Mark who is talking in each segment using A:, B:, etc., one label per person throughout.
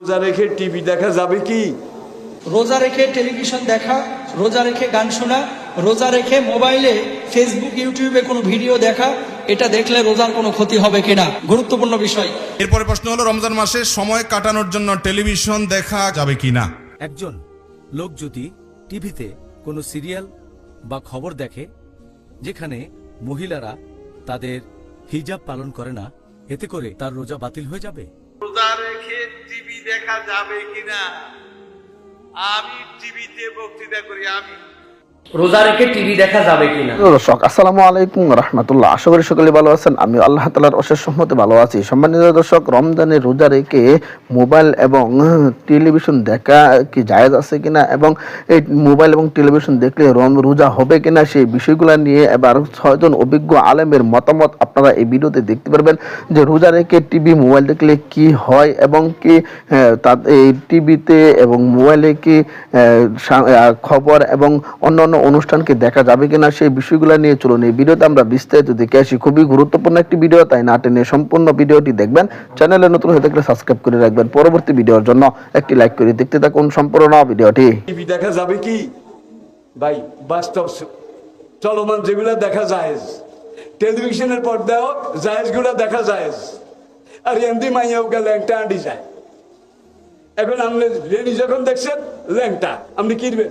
A: রোজা রেখে টিভি দেখা যাবে কি?
B: রোজা রেখে টেলিভিশন দেখা রোজা রেখে গান শোনা রোজা রেখে মোবাইলে ফেসবুক ইউটিউবে কোনো ভিডিও দেখা এটা দেখলে রোজার কোনো ক্ষতি হবে কিনা? গুরুত্বপূর্ণ বিষয়।
C: এরপরে প্রশ্ন হলো রমজান মাসে সময় কাটানোর জন্য টেলিভিশন দেখা যাবে কিনা?
D: একজন লোক যদি টিভিতে কোনো সিরিয়াল বা খবর দেখে যেখানে মহিলারা তাদের হিজাব পালন করে না এতে করে তার রোজা বাতিল হয়ে যাবে?
E: দেখা যাবে কিনা? আমি টিভিতে বক্তৃতা করি আমি।
F: রোজা রেখে টিভি
G: দর্শক, আসসালামু আলাইকুম সকলে ভালো আছেন। আমি আল্লাহ তালার ভালো আছি। দর্শক, রমজানে রোজা রেখে মোবাইল এবং টেলিভিশন দেখা কি আছে এবং মোবাইল এবং টেলিভিশন দেখলে রম, রোজা হবে কিনা সেই বিষয়গুলো নিয়ে এবার ছয়জন অভিজ্ঞ আলেমের মতামত আপনারা এই ভিডিওতে দেখতে পারবেন যে রোজা রেখে টিভি মোবাইল দেখলে কি হয় এবং কি এই টিভিতে এবং মোবাইলে কি খবর এবং অন্যান্য অনুষ্ঠানকে দেখা যাবে কিনা সেই বিষয়গুলো নিয়ে চলুন এই ভিডিওতে আমরা বিস্তারিত দেখে আসি। খুবই গুরুত্বপূর্ণ একটি ভিডিও, তাই না টেনে সম্পূর্ণ ভিডিওটি দেখবেন। চ্যানেলে নতুন হয়ে থাকলে সাবস্ক্রাইব করে রাখবেন। পরবর্তী ভিডিওর জন্য একটি লাইক করে দেখতে থাকুন সম্পূর্ণ ভিডিওটি।
A: দেখা যাবে কি? ভাই বাস্তব চলমান যেগুলো দেখা যায়। টেলিভিশনের পর্দাও জায়েজগুলো দেখা যায়। আর এমনি মাইয়াও গেলে ল্যাংটা আঁটি যায়। এখন আপনি রেডি যখন দেখছেন, ল্যাংটা। আপনি কিনবেন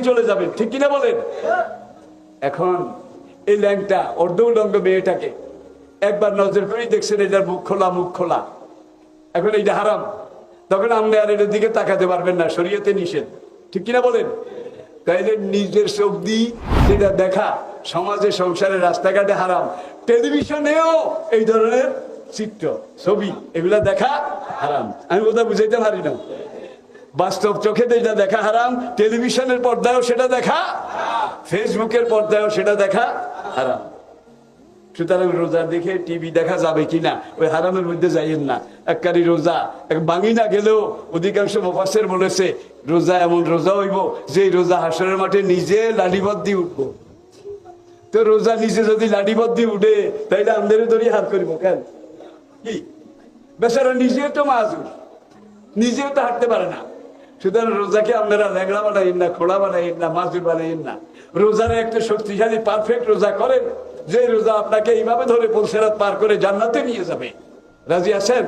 A: চলে যাবেন ঠিক বলেন? এখন এই ল্যাংটা একবার নজর করেই দেখছেন মুখ খোলা মুখ খোলা। এখন এইটা হারাম। তখন আপনি আর এটার দিকে তাকাতে পারবেন না, শরীয়তে নিষেধ। ঠিক কিনা বলেন? তাইলে নিজের দিয়ে যেটা দেখা সমাজে সংসারে রাস্তাঘাটে হারাম। টেলিভিশনেও এই ধরনের চিত্র, ছবি, এগুলা দেখা হারাম। আমি বোধহয় বুঝাইতে পারি না। বাস্তব চোখে যেটা দেখা হারাম, টেলিভিশনের পর্দায়ও সেটা দেখা, ফেসবুকের পর্দায়ও সেটা দেখা হারাম। সুতরাং রোজা দেখে টিভি দেখা যাবে কিনা ওই হারামের মধ্যে যাইয়েন না। এককারি রোজা, এক বাঙি না গেলেও অধিকাংশ মুফাসের বলেছে, রোজা এমন রোজা হইব যে রোজা হাসরের মাঠে নিজে লালিবদ দিয়ে উঠবো। তো রোজা নিজে যদি লাডিবদ দিয়ে উঠে, তাইলে আমাদের ধরি হাত করিব কেন? কি? বেচারা নিজেও তো মাজুর, নিজেও তো হাঁটতে পারে না। সুতরাং রোজাকে আপনারা ল্যাংড়া বানাইন না খোলা বানাইন না, মাজুর বানাইন না। রোজার একটা শক্তিশালী পারফেক্ট রোজা করেন, যে রোজা আপনাকে এইভাবে ধরে পলসেরাত পার করে জান্নাতে নিয়ে যাবে। রাজি আছেন?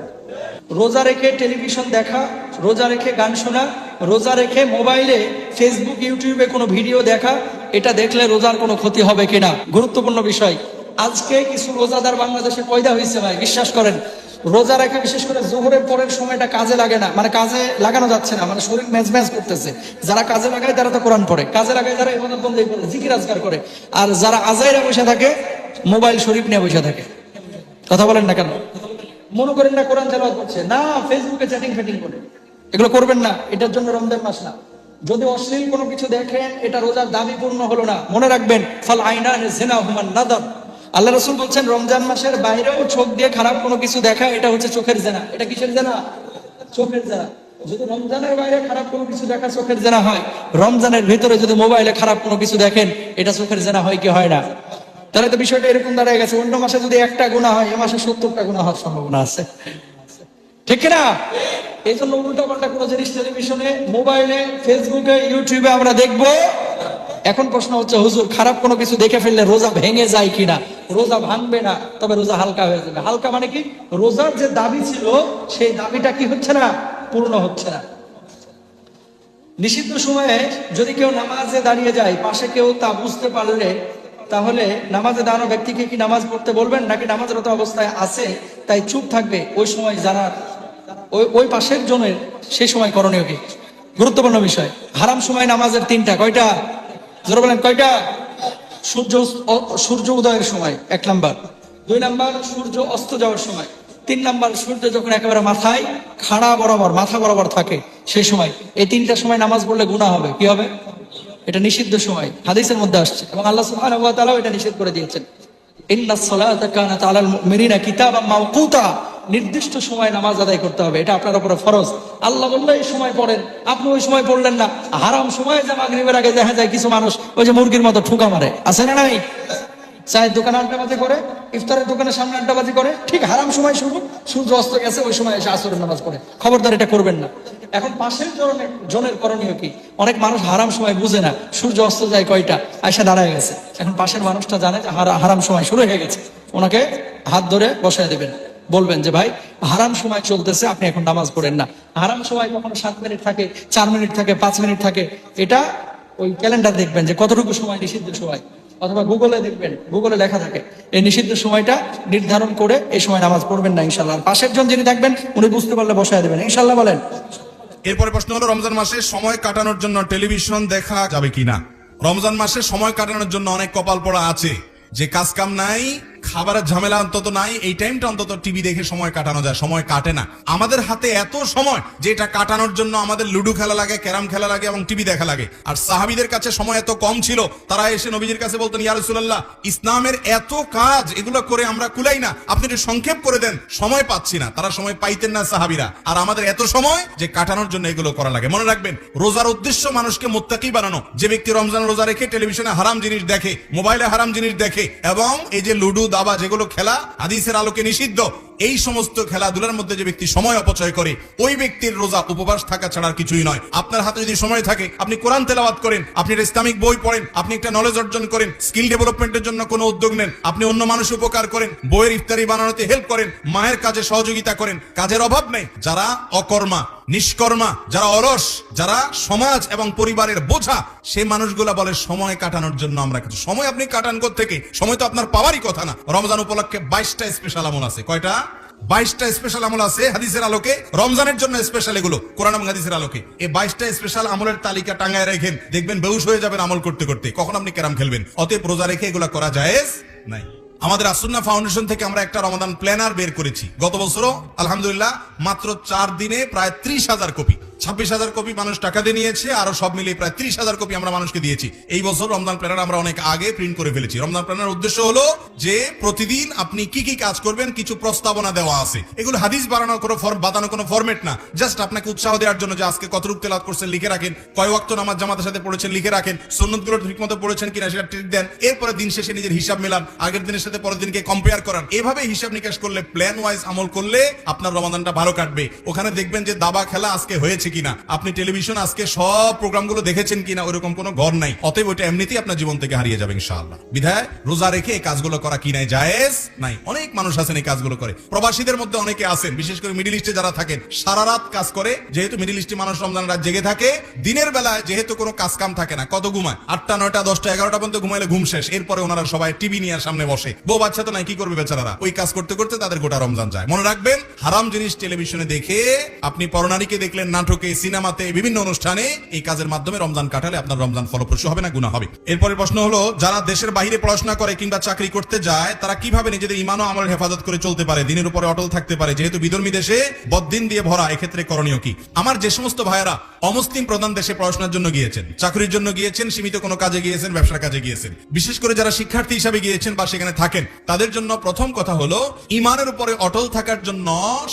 B: রোজা রেখে টেলিভিশন দেখা, রোজা রেখে গান শোনা, রোজা রেখে মোবাইলে ফেসবুক ইউটিউবে কোনো ভিডিও দেখা, এটা দেখলে রোজার কোনো ক্ষতি হবে কিনা? গুরুত্বপূর্ণ বিষয়। আজকে কিছু রোজাদার বাংলাদেশে পয়দা হয়েছে ভাই, বিশ্বাস করেন। রোজা রেখা, বিশেষ করে জোহরের পরের সময়টা কাজে লাগে না। মানে কাজে লাগানো যাচ্ছে না মানে শরীর ম্যাচ ম্যাচ করতেছে। যারা কাজে লাগায়, তারা তো কোরআন পড়ে। কাজে লাগায় যারা এবাদত বন্ধ করে, জিকির আজগার করে। আর যারা আজাইরা বসে থাকে, মোবাইল শরীফ নিয়ে বসে থাকে। কথা বলেন না কেন? মনে করেন না কোরআন তেলাওয়াত করছে। না ফেসবুকে চ্যাটিং ফ্যাটিং করে। এগুলো করবেন না, এটার জন্য রমজান মাস না। যদি অশ্লীল কোনো কিছু দেখেন, এটা রোজার দাবি পূর্ণ হলো না। মনে রাখবেন, ফাল আইনা জেনা হুমান নাদার। আল্লাহ রসুল বলছেন, রমজান মাসের বাইরেও চোখ দিয়ে খারাপ কোনো কিছু দেখা, এটা হচ্ছে চোখের জেনা। এটা কিসের জেনা? চোখের জেনা। যদি রমজানের বাইরে খারাপ কোনো কিছু দেখা, চোখের জেনা হয়, রমজানের ভিতরে যদি মোবাইলে খারাপ কোনো কিছু দেখেন, এটা চোখের জেনা হয় কি হয় না? তাহলে তো বিষয়টা এরকম দাঁড়ায় গেছে। অন্য মাসে যদি একটা গুণা হয়, এ মাসে সত্তরটা গুণা হওয়ার সম্ভাবনা আছে। ঠিক না এই জন্য উল্টা পাল্টা কোনো জিনিস টেলিভিশনে, মোবাইলে, ফেসবুকে, ইউটিউবে আমরা দেখব এখন প্রশ্ন হচ্ছে, হুজুর, খারাপ কোনো কিছু দেখে ফেললে রোজা ভেঙে যায় কিনা? রোজা ভাঙবে না, তবে রোজা হালকা হয়ে যাবে। হালকা মানে কি? রোজার যে দাবি ছিল, সেই দাবিটা কি হচ্ছে না? পূর্ণ হচ্ছে না। নিষিদ্ধ সময়ে যদি কেউ নামাজে দাঁড়িয়ে যায়, পাশে কেউ তা বুঝতে পারলে, তাহলে নামাজে দাঁড়ানো ব্যক্তিকে কি নামাজ পড়তে বলবেন? নাকি নামাজরত অবস্থায় আছে, তাই চুপ থাকবে? ওই সময় যারা, ওই ওই পাশের জনের সেই সময় করণীয় কি? গুরুত্বপূর্ণ বিষয়। হারাম সময় নামাজের তিনটা, কয়টা? জোরে বলেন, কয়টা? সূর্য সূর্য উদয়ের সময়, এক নাম্বার। দুই নাম্বার, সূর্য অস্ত যাওয়ার সময়। তিন নাম্বার, সূর্য যখন একেবারে মাথায় খাড়া বরাবর, মাথা বরাবর থাকে, সেই সময়। এই তিনটা সময় নামাজ পড়লে গুণা হবে, কি হবে? এটা নিষিদ্ধ সময়, হাদিসের মধ্যে আসছে। এবং আল্লাহ তাআলাও এটা নিষেধ করে দিয়েছেন। ইন্নাস সালাতা কানাত আলাল নির্দিষ্ট সময় নামাজ আদায় করতে হবে, এটা আপনার উপরে ফরজ। আল্লাহ বলল, এই সময় পড়েন। আপনি ওই সময় পড়লেন না। হারাম সময় যে মাগরিবের আগে দেখা যায় কিছু মানুষ ওই যে মুরগির মতো ঠুকা মারে। আছে না নাই? চায়ের দোকানে আড্ডাবাজি করে, ইফতারের দোকানের সামনে আড্ডাবাজি করে, ঠিক হারাম সময় শুরু, সূর্য অস্ত গেছে, ওই সময় এসে আসরের নামাজ পড়ে। খবরদার, এটা করবেন না। এখন পাশের জনের জনের করণীয় কি? অনেক মানুষ হারাম সময় বুঝে না, সূর্য অস্ত যায় কয়টা? আয়সা দাঁড়ায় গেছে। এখন পাশের মানুষটা জানে যে হারাম সময় শুরু হয়ে গেছে। ওনাকে হাত ধরে বসায় দেবেন। বলবেন যে, ভাই, হারাম সময় চলতেছে, আপনি এখন নামাজ পড়েন না। হারাম সময় কখনো সাত মিনিট থাকে, চার মিনিট থাকে, পাঁচ মিনিট থাকে। এটা ওই ক্যালেন্ডার দেখবেন যে, কতটুকু সময় নিষিদ্ধ সময়। অথবা গুগলে দেখবেন, গুগলে লেখা থাকে, এই নিষিদ্ধ সময়টা নির্ধারণ করে এই সময় নামাজ পড়বেন না ইনশাল্লাহ পাশের জন যিনি থাকবেন, উনি বুঝতে পারলে বসায় দেবেন। ইনশাল্লাহ বলেন।
C: এরপরে প্রশ্ন হলো, রমজান মাসে সময় কাটানোর জন্য টেলিভিশন দেখা যাবে কিনা? রমজান মাসে সময় কাটানোর জন্য অনেক কপাল পড়া আছে। যে কাজ কাম নাই খাবারের ঝামেলা অন্তত নাই, এই টাইমটা অন্তত টিভি দেখে সময় কাটানো যায়, সময় কাটে না। আমাদের হাতে এত সময় যে এটা কাটানোর জন্য আমাদের লুডো খেলা লাগে, ক্যারাম খেলা লাগে এবং টিভি দেখা লাগে। আর সাহাবিদের কাছে সময় এত কম ছিল, তারা এসে নবীজির কাছে বলতেন, ইয়া রাসূলুল্লাহ, ইসলামের এত কাজ, এগুলো করে আমরা কুলাই না। আপনি একটু সংক্ষেপ করে দেন, সময় পাচ্ছি না। তারা সময় পাইতেন না সাহাবিরা। আর আমাদের এত সময় যে কাটানোর জন্য এগুলো করা লাগে। মনে রাখবেন, রোজার উদ্দেশ্য মানুষকে মোত্তাকি বানানো। যে ব্যক্তি রমজান রোজা রেখে টেলিভিশনে হারাম জিনিস দেখে, মোবাইলে হারাম জিনিস দেখে, এবং এই যে লুডু দাবা যেগুলো খেলা হাদিসের আলোকে নিষিদ্ধ, এই সমস্ত খেলাধুলার মধ্যে যে ব্যক্তি সময় অপচয় করে, ওই ব্যক্তির রোজা উপবাস থাকা ছাড়া কিছুই নয়। আপনার হাতে যদি সময় থাকে, আপনি কোরআন তেলাওয়াত করেন, আপনি ইসলামিক বই পড়েন, আপনি একটা নলেজ অর্জন করেন স্কিল ডেভেলপমেন্টের জন্য কোনো উদ্যোগ নেন, আপনি অন্য মানুষ উপকার করেন, বইয়ের ইফতারি বানানোতে হেল্প করেন, মায়ের কাজে সহযোগিতা করেন, কাজের অভাব নেই। যারা অকর্মা নিষ্কর্মা, যারা অলস, যারা সমাজ এবং পরিবারের বোঝা সেই মানুষগুলা বলে, সময় কাটানোর জন্য আমরা কিছু সময় আপনি কাটান থেকে সময় তো আপনার পাওয়ারই কথা না। রমজান উপলক্ষে বাইশটা স্পেশাল আমল আছে। কয়টা? বাইশটা স্পেশাল আমল আছে হাদিসের আলোকে। রমজানের জন্য স্পেশাল এগুলো। কোরআন এবং হাদিসের আলোকে। এই বাইশটা স্পেশাল আমলের তালিকা টাঙ্গায় রেখেন। দেখবেন বেউস হয়ে যাবেন আমল করতে করতে। কখন আপনি ক্যারাম খেলবেন? অতএব রোজা রেখে এগুলো করা জায়েজ নাই। আমাদের আসুন্না ফাউন্ডেশন থেকে আমরা একটা রমাদান প্ল্যানার বের করেছি। গত বছরও, আলহামদুলিল্লাহ, মাত্র চার দিনে প্রায় ত্রিশ হাজার কপি। ছাব্বিশ হাজার কপি মানুষ টাকা দিয়ে নিয়েছে, আরও সব মিলিয়ে প্রায় ত্রিশ হাজার কপি আমরা মানুষকে দিয়েছি। এই বছর রমজান প্ল্যানার আমরা অনেক আগে প্রিন্ট করে ফেলেছি। রমজান প্ল্যানার উদ্দেশ্য হলো যে প্রতিদিন আপনি কি কি কাজ করবেন, কিছু প্রস্তাবনা দেওয়া আছে। এগুলো হাদিস বানানোর কোনো ফর্ম বাঁধানো কোনো ফরম্যাট না। জাস্ট আপনাকে উৎসাহ দেওয়ার জন্য যে আজকে কত রূপ তেলাত করছেন, লিখে রাখেন। কয় ওয়াক্ত নামাজ জামাতের সাথে পড়েছেন, লিখে রাখেন। সুন্নতগুলো ঠিক মতো পড়েছেন কিনা সেটা ট্রিট দেন। এরপরে দিন শেষে নিজের হিসাব মেলান। আগের দিনের সাথে পরের দিনকে কম্পেয়ার করান। এভাবে হিসাব নিকাশ করলে প্ল্যান ওয়াইজ আমল করলে আপনার রমাদানটা ভালো কাটবে। ওখানে দেখবেন যে দাবা খেলা আজকে হয়েছে। কিনা? আপনি টেলিভিশন আজকে সব প্রোগ্রামগুলো দেখেছেন কিনা? ওইরকম কোনো ঘর নাই। অতএব ওইটা এমনিতেই আপনার জীবন থেকে হারিয়ে যাবে ইনশাআল্লাহ। বিধায় রোজা রেখে এই কাজগুলো করা কি নাই? জায়েজ নাই। অনেক মানুষ আছেন এই কাজগুলো করে। প্রবাসীদের মধ্যে অনেকে আছেন, বিশেষ করে মিডিল ইস্টে যারা থাকেন, সারা রাত কাজ করে, যেহেতু মিডিল ইস্টে মানুষ রমজান রাত জেগে থাকে, দিনের বেলায় যেহেতু কোনো কাজ কাম থাকে না, কত ঘুমায়? আটটা, নয়টা, দশটা, এগারোটা পর্যন্ত ঘুমাইলে ঘুম শেষ। এরপরে ওনারা সবাই টিভি নিয়ে সামনে বসে। বউ বাচ্চা তো নাই, কি করবে বেচারারা? ওই কাজ করতে করতে তাদের গোটা রমজান যায়। মনে রাখবেন, হারাম জিনিস টেলিভিশনে দেখে আপনি পরনারীকে দেখলেন, নাটকে সিনেমাতে বিভিন্ন অনুষ্ঠানে এই কাজের মাধ্যমে রমজান কাটালে আপনার রমজান ফলপ্রসূ হবে না গুণা হবে। এরপরে প্রশ্ন হলো, যারা দেশের বাইরে পড়াশোনা করে কিংবা চাকরি করতে যায়, তারা কীভাবে নিজেদের ইমান ও আমলের হেফাজত করে চলতে পারে? দিনের উপরে অটল থাকতে পারে। যেহেতু বিধর্মী দেশে বদ্দিন দিয়ে ভরা, এক্ষেত্রে করণীয় কি? আমার যে সমস্ত ভাইয়েরা অমুসলিম প্রধান দেশে পড়াশোনার জন্য গিয়েছেন, চাকরির জন্য গিয়েছেন, সীমিত কোনো কাজে গিয়েছেন, ব্যবসার কাজে গিয়েছেন, বিশেষ করে যারা শিক্ষার্থী হিসাবে গিয়েছেন বা সেখানে থাকেন, তাদের জন্য প্রথম কথা হলো ইমানের উপরে অটল থাকার জন্য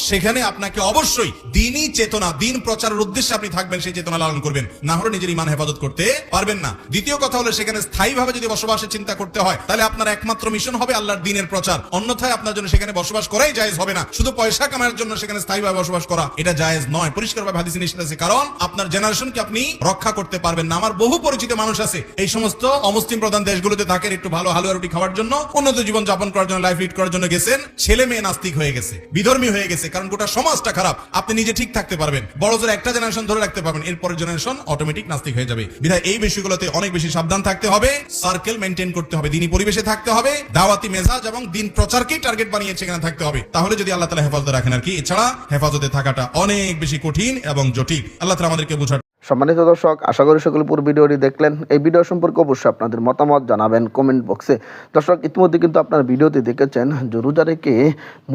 C: সেখানে আপনাকে অবশ্যই দিনই চেতনা, দিন প্রচারের উদ্দেশ্যে আপনি থাকবেন, সেই চেতনা লালন করবেন। না হলে নিজের ইমান হেফাজত করতে পারবেন না। দ্বিতীয় কথা হলো, সেখানে স্থায়ীভাবে যদি বসবাসের চিন্তা করতে হয়, তাহলে আপনার একমাত্র মিশন হবে আল্লাহর দিনের প্রচার। অন্যথায় আপনার জন্য সেখানে বসবাস করাই জায়েজ হবে না। শুধু পয়সা কামানোর জন্য সেখানে স্থায়ীভাবে বসবাস করা, এটা জায়েজ নয়। পরিষ্কারভাবে হাদিসে নিষেধ আছে, কারণ আপনার জেনারেশনকে আপনি রক্ষা করতে পারবেন না। আমার বহু পরিচিত মানুষ আছে, এই সমস্ত অমুসলিম প্রধান দেশগুলোতে থাকেন, একটু ভালো হালুয়া রুটি খাওয়ার জন্য, উন্নত জীবন যাপন করার জন্য লাইফ লিড করার জন্য গেছেন। ছেলে মেয়ে নাস্তিক হয়ে গেছে, বিধর্মী হয়ে গেছে, কারণ গোটা সমাজটা খারাপ। আপনি নিজে ঠিক থাকতে পারবেন। বড় জোর একটা জেনারেশন ধরে রাখতে পারবেন। এরপরের জেনারেশন অটোমেটিক নাস্তিক হয়ে যাবে। বিধায় এই বিষয়গুলোতে অনেক বেশি সাবধান থাকতে হবে। সার্কেল মেনটেন করতে হবে। দিনী পরিবেশে থাকতে হবে। দাওয়াতি মেজাজ এবং দিন প্রচারকেই টার্গেট বানিয়ে সেখানে থাকতে হবে। তাহলে যদি আল্লাহ তালা হেফাজতে রাখেন আর কি, এছাড়া হেফাজতে থাকাটা অনেক বেশি কঠিন এবং জটিল। আল্লাহ তালা আমাদেরকে বোঝার
G: সম্মানিত দর্শক, আশা করি সকলে পুরো ভিডিওটি দেখলেন। এই ভিডিও সম্পর্কে অবশ্যই আপনাদের মতামত জানাবেন কমেন্ট বক্সে দর্শক, ইতিমধ্যে কিন্তু আপনার ভিডিওতে দেখেছেন যে রোজা রেখে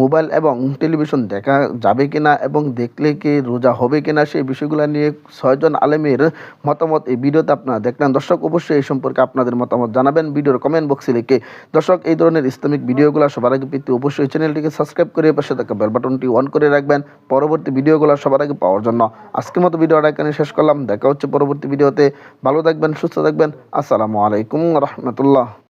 G: মোবাইল এবং টেলিভিশন দেখা যাবে কিনা এবং দেখলে কি রোজা হবে কিনা সেই বিষয়গুলো নিয়ে ছয়জন আলেমের মতামত এই ভিডিওতে আপনারা দেখলেন। দর্শক, অবশ্যই এই সম্পর্কে আপনাদের মতামত জানাবেন ভিডিওর কমেন্ট বক্সে লিখে। দর্শক, এই ধরনের ইসলামিক ভিডিওগুলো সবার আগে পেতে অবশ্যই চ্যানেলটিকে সাবস্ক্রাইব করে পাশে থাকা বেল বাটনটি অন করে রাখবেন। পরবর্তী ভিডিওগুলো সবার আগে পাওয়ার জন্য। আজকের মতো ভিডিওটা এখানে শেষ করলাম। দেখা হচ্ছে পরবর্তী ভিডিওতে। ভালো থাকবেন সুস্থ থাকবেন। আসসালামু আলাইকুম রহমতুল্লাহ।